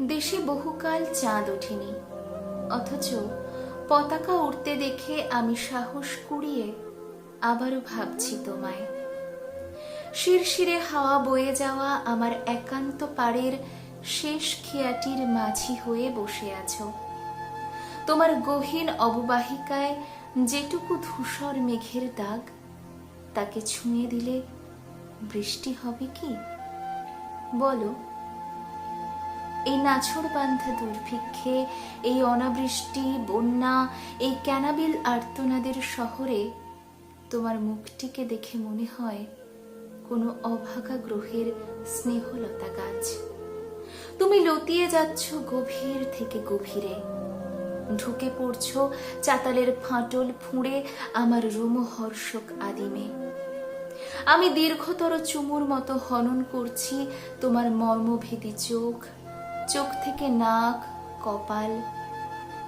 দেশে বহুকাল চাঁদ ওঠেনি। অথচ পতাকা উড়তে দেখে আমি সাহস কুড়িয়ে আবারও ভাবছি তোমায়। শিরশিরে হাওয়া বয়ে যাওয়া আমার একান্ত পাড়ের শেষ খেয়াটির মাঝি হয়ে বসে আছো। তোমার গহীন অববাহিকায় যেটুকু ধূসর মেঘের দাগ, তাকে ছুঁয়ে দিলে বৃষ্টি হবে কি? বলো। এই নাছড় বান্ধা দুর্ভিক্ষে, এই অনাবৃষ্টি, বন্যা, এই ক্যানাবিল আর্তনাদের শহরে তোমার মুখটিকে দেখে মনে হয় কোনো অভাগা গ্রহের স্নেহলতা গাছ। তুমি লতিয়ে যাচ্ছ গভীর থেকে গভীরে। ঢুকে পড়ছ চাতালের ফাটল ফুঁড়ে আমার রোমহর্ষক আদিমে। আমি দীর্ঘতর চুমুর মতো হনন করছি তোমার মর্মভেদী চোখ চোখ থেকে নাক, কপাল।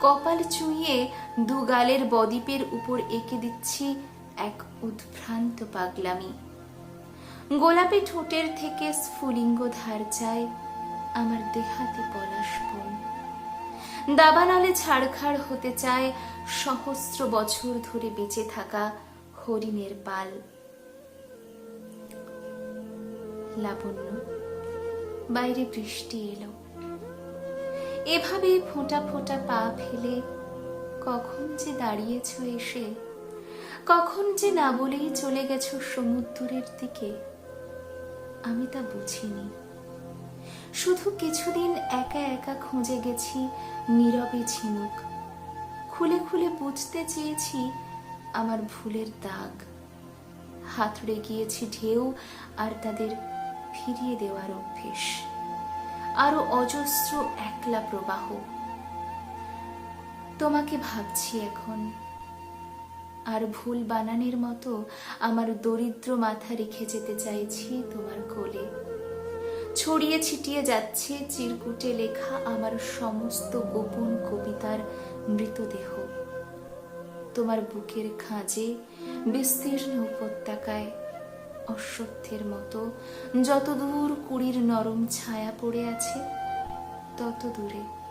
কপাল চুইয়ে দু গালের বদ্বীপের উপর এঁকে দিচ্ছি এক উদ্ভ্রান্ত পাগলামি। গোলাপি ঠোঁটের থেকে স্ফুলিঙ্গ ধার চায় আমার দেহাতে পলাশ বোন। দাবানলে ছাড়খাড় হতে চায় সহস্র বছর ধরে বেঁচে থাকা হরিণের পাল। লাবণ্য, বাইরে বৃষ্টি এলো। এভাবে ফোঁটা ফোঁটা পা ফেলে কখন যে দাঁড়িয়েছ এসে, কখন যে না বলেই চলে গেছো সমুদ্রের দিকে, আমি তা বুঝিনি। শুধু কিছুদিন একা একা খুঁজে গেছি নীরবে ঝিনুক। খুলে খুলে বুঝতে চেয়েছি আমার ভুলের দাগ। হাতড়ে গিয়েছি ঢেউ আর তাদের ফিরিয়ে দেওয়ার অভ্যেস। আরও অজস্র একলা প্রবাহ। তোমাকে ভাবছি এখন। আর ভুল বানানের মতো আমার দরিদ্র মাথা রেখে যেতে চাইছি তোমার কোলে। ছড়িয়ে ছিটিয়ে যাচ্ছে চিরকুটে লেখা আমার সমস্ত গোপন কবিতার মৃতদেহ। তোমার বুকের খাঁজে বিস্তীর্ণ উপত্যকায় অশ্বত্থের মতো। যত দূর কুড়ির নরম ছায়া পড়ে আছে তত দূরে